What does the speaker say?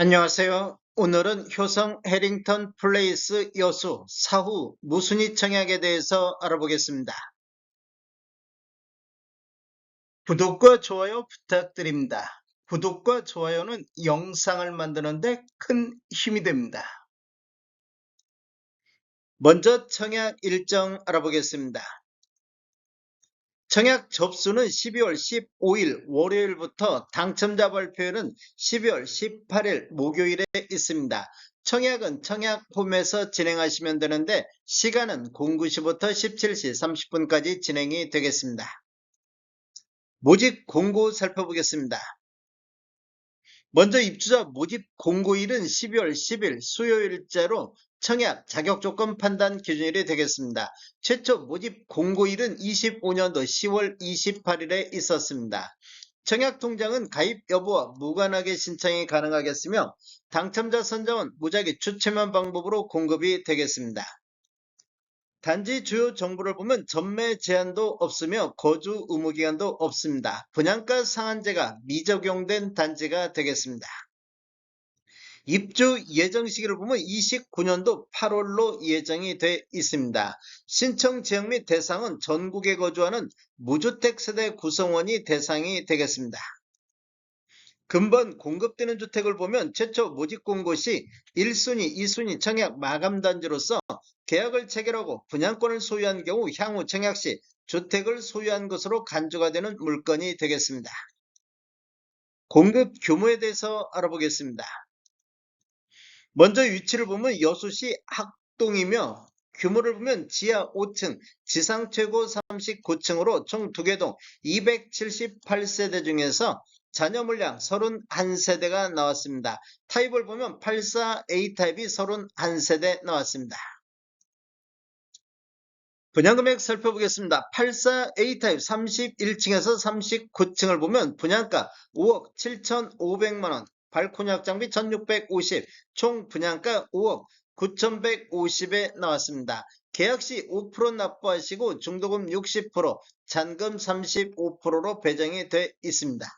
안녕하세요. 오늘은 효성 해링턴 플레이스 여수 사후 무순위 청약에 대해서 알아보겠습니다. 구독과 좋아요 부탁드립니다. 구독과 좋아요는 영상을 만드는데 큰 힘이 됩니다. 먼저 청약 일정 알아보겠습니다. 청약 접수는 12월 15일 월요일부터 당첨자 발표는 12월 18일 목요일에 있습니다. 청약은 청약홈에서 진행하시면 되는데 시간은 09시부터 17시 30분까지 진행이 되겠습니다. 모집 공고 살펴보겠습니다. 먼저 입주자 모집 공고일은 12월 10일 수요일자로 청약 자격 조건 판단 기준일이 되겠습니다. 최초 모집 공고일은 25년도 10월 28일에 있었습니다. 청약 통장은 가입 여부와 무관하게 신청이 가능하겠으며 당첨자 선정은 무작위 추첨한 방법으로 공급이 되겠습니다. 단지 주요 정보를 보면 전매 제한도 없으며 거주 의무 기간도 없습니다. 분양가 상한제가 미적용된 단지가 되겠습니다. 입주 예정 시기를 보면 29년도 8월로 예정이 돼 있습니다. 신청 지역 및 대상은 전국에 거주하는 무주택 세대 구성원이 대상이 되겠습니다. 근본 공급되는 주택을 보면 최초 모집 공고 시 1순위, 2순위 청약 마감 단지로서 계약을 체결하고 분양권을 소유한 경우 향후 청약 시 주택을 소유한 것으로 간주가 되는 물건이 되겠습니다. 공급 규모에 대해서 알아보겠습니다. 먼저 위치를 보면 여수시 학동이며 규모를 보면 지하 5층, 지상 최고 39층으로 총 2개 동 278세대 중에서 자녀 물량 31세대가 나왔습니다. 타입을 보면 84A 타입이 31세대 나왔습니다. 분양금액 살펴보겠습니다. 84A 타입 31층에서 39층을 보면 분양가 5억 7,500만원, 발코니 확장비 1650, 총 분양가 5억 9150에 나왔습니다. 계약 시 5% 납부하시고 중도금 60%, 잔금 35%로 배정이 돼 있습니다.